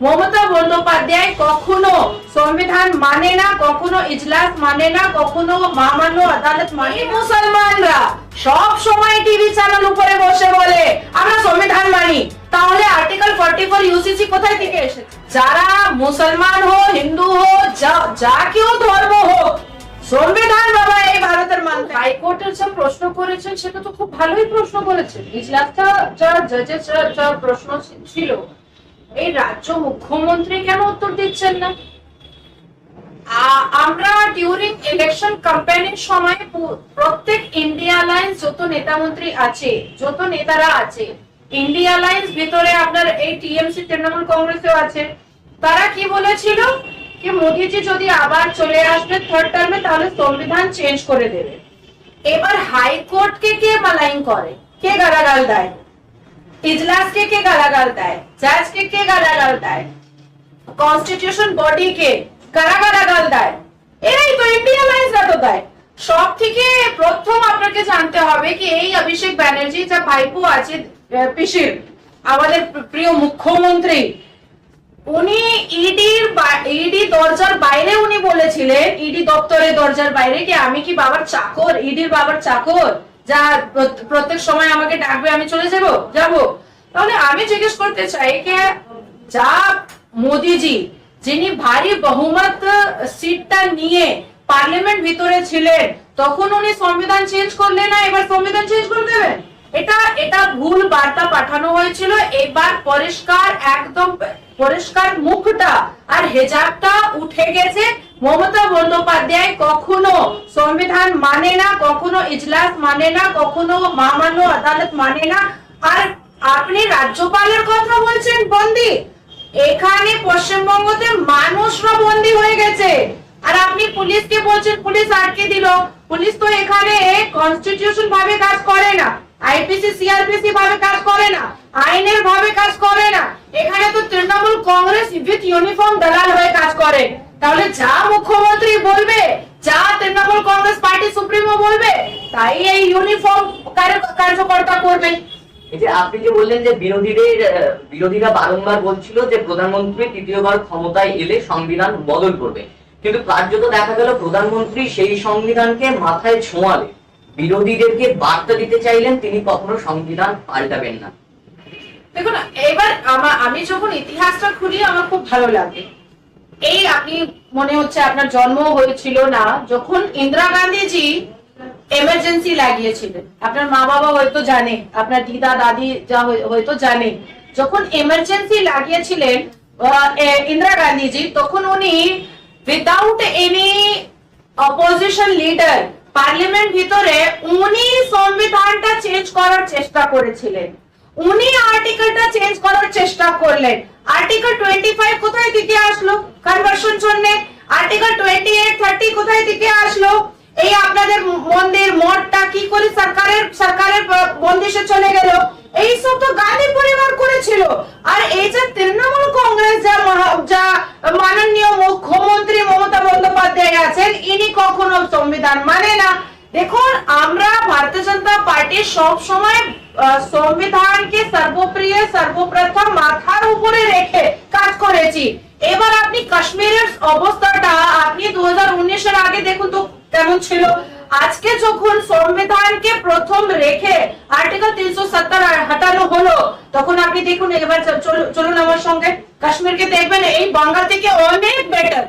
মমতা বন্দ্যোপাধ্যায় কখনো সংবিধান মানে না কখনো ইজলাস মানে না কখনো মামান্য আদালত মানে মুসলমানরা সব সময় টিভি চ্যানেল উপরে বসে বলে আমরা সংবিধান মানি। তাহলে আর্টিকেল ফর্টি ফোর ইউসিসি কোথায় থেকে এসেছে? যারা মুসলমান হো হিন্দু হো যা- কেউ ধর্ম হোক সংবিধান বাবা এই ভারতের মানতে। হাইকোর্টের যা প্রশ্ন করেছেন সেটা তো খুব ভালোই প্রশ্ন করেছেন। ইজলাসটা যা জাজের যা প্রশ্ন ছিল এই রাজ্য মুখ্যমন্ত্রী কেন উত্তর দিচ্ছেন না? আমরা ডিউরিং ইলেকশন ক্যাম্পেইনের সময় প্রত্যেক ইন্ডিয়া লাইন্স যত নেতা মন্ত্রী আছে, যত নেতারা আছে ইন্ডিয়া লাইন্স ভিতরে আপনার এই টিএমসি তৃণমূল কংগ্রেসও আছে, তারা কি বলেছিল? কি মোদিজি যদি আবার চলে আসবে থার্ড টার্মে তাহলে সংবিধান চেঞ্জ করে দেবে। এবার হাইকোর্টকে কে মালাইন করে? কে গালাগাল দেয়? ইজলাসকে কে গালাগাল দেয় জাজকে কে গালাগাল দেয় কনস্টিটিউশন বডি কে কারা গালাগাল দেয় এরাই তো ইন্ডিয়া লাইন্স তো সব থেকে প্রথম আপনাকে জানতে হবে কি এই অভিষেক ব্যানার্জি যা ভাইপো আছে পিসির আমাদের প্রিয় মুখ্যমন্ত্রী উনি ইডির ইডি দরজার বাইরে উনি বলেছিলেন ইডি দপ্তরের দরজার বাইরে কি আমি কি বাবার চাকর ইডির বাবার চাকর যা প্র- প্রত্যেক সময় আমাকে ডাকবে, আমি চলে যাব? যাব। তাহলে আমি জিজ্ঞেস করতে চাই যে যা মোদিজি, যিনি ভারী বহুমত সিটটা নিয়ে পার্লামেন্ট ভিতরে ছিলেন, তখন উনি সংবিধান চেঞ্জ করলেন না, এবার সংবিধান চেঞ্জ করে দেবেন? এটা এটা ভুল বার্তা পাঠানো হয়েছিল, এবার পরিষ্কার একদম পরিষ্কার মুখটা আর হেজাবটা উঠে গেছে মমতা বন্দ্যোপাধ্যায় কখনো সংবিধান মানে না, কখনো ইজলাস মানে না, কখনো মামান্য আদালত মানে না। আর আপনি রাজ্যপালের কথা বলছেন, বন্দি। এখানে পশ্চিমবঙ্গতে মানুষরা বন্দি হয়ে গেছে। আর আপনি পুলিশকে বলছেন, পুলিশ আটকে দিল। পুলিশ তো এখানে কনস্টিটিউশন ভাবে কাজ করে না আইপিসি সিআরপিসি ভাবে কাজ করে না, আইনের ভাবে কাজ করে না। এখানে তো তৃণমূল কংগ্রেস উইথ ইউনিফর্ম দালাল হয়ে কাজ করে। তাহলে যা মুখ্যমন্ত্রী বলবে যা তৃণমূল কংগ্রেস পার্টি সুপ্রিমো বলবে তাই এই ইউনিফর্ম কার্যকর্তা করবে। যে আপনি যে বললেন যে বিরোধীদের বিরোধীরা বারংবার বলছিল যে প্রধানমন্ত্রী তৃতীয়বার ক্ষমতায় এলে সংবিধান বদল করবে। কিন্তু কার্যত দেখা গেল প্রধানমন্ত্রী সেই সংবিধানকে মাথায় ছোঁয়ালে। বিরোধীদেরকে বার্তা দিতে চাইলেন তিনি কখনো সংবিধান পাল্টাবেন না। দেখুন এবার আমার আমি যখন ইতিহাসটা খুলি আমার খুব ভালো লাগে। আপনি মনে হচ্ছে আপনার জন্ম হয়েছিল না, যখন ইন্দিরা গান্ধীজি এমার্জেন্সি লাগিয়েছিলেন। আপনার মা বাবা হয়তো জানে, আপনার দিদা, দাদি যা হয়তো জানে। যখন এমার্জেন্সি লাগিয়েছিলেন ইন্দিরা গান্ধীজি, তখন উনি without any opposition leader parliament ভিতরে উনি সংবিধানটা চেঞ্জ করার চেষ্টা করেছিলেন। উনি আর্টিকেলটা চেঞ্জ করার চেষ্টা করলেন। আর্টিকেল টোয়েন্টি ফাইভ কোথায় থেকে আসলো? কনভার্সন জন্য। আর্টিকেল টোয়েন্টি এইট থার্টি কোথায় থেকে আসলো? এই আপনাদের মন্দির মঠটা কি করে সরকারের সরকারের বন্দিশে চলে গেল? এই সব তো গান্ধী পরিবার করেছিল। আর এই যে তৃণমূল কংগ্রেস যা যা মাননীয় মুখ্যমন্ত্রী মমতা বন্দ্যোপাধ্যায় আছেন, ইনি কখনো সংবিধান মানে না। দেখুন, আমরা ভারতীয় জনতা পার্টি সব সময় সংবিধানকে সর্বপ্রিয়, সর্বপ্রথম মাথার উপরে রেখে কাজ করেছি। এবার আপনি কাশ্মীরের অবস্থাটা, আপনি দু এর আগে দেখুন তো কেমন ছিল। আজকে যখন সংবিধানকে প্রথম রেখে আর্টিকেল তিনশো সত্তর হটানো হলো, তখন আপনি দেখুন, এবার চলুন আমার সঙ্গে। কাশ্মীরকে দেখবেন, এই বাংলা থেকে অনেক বেটার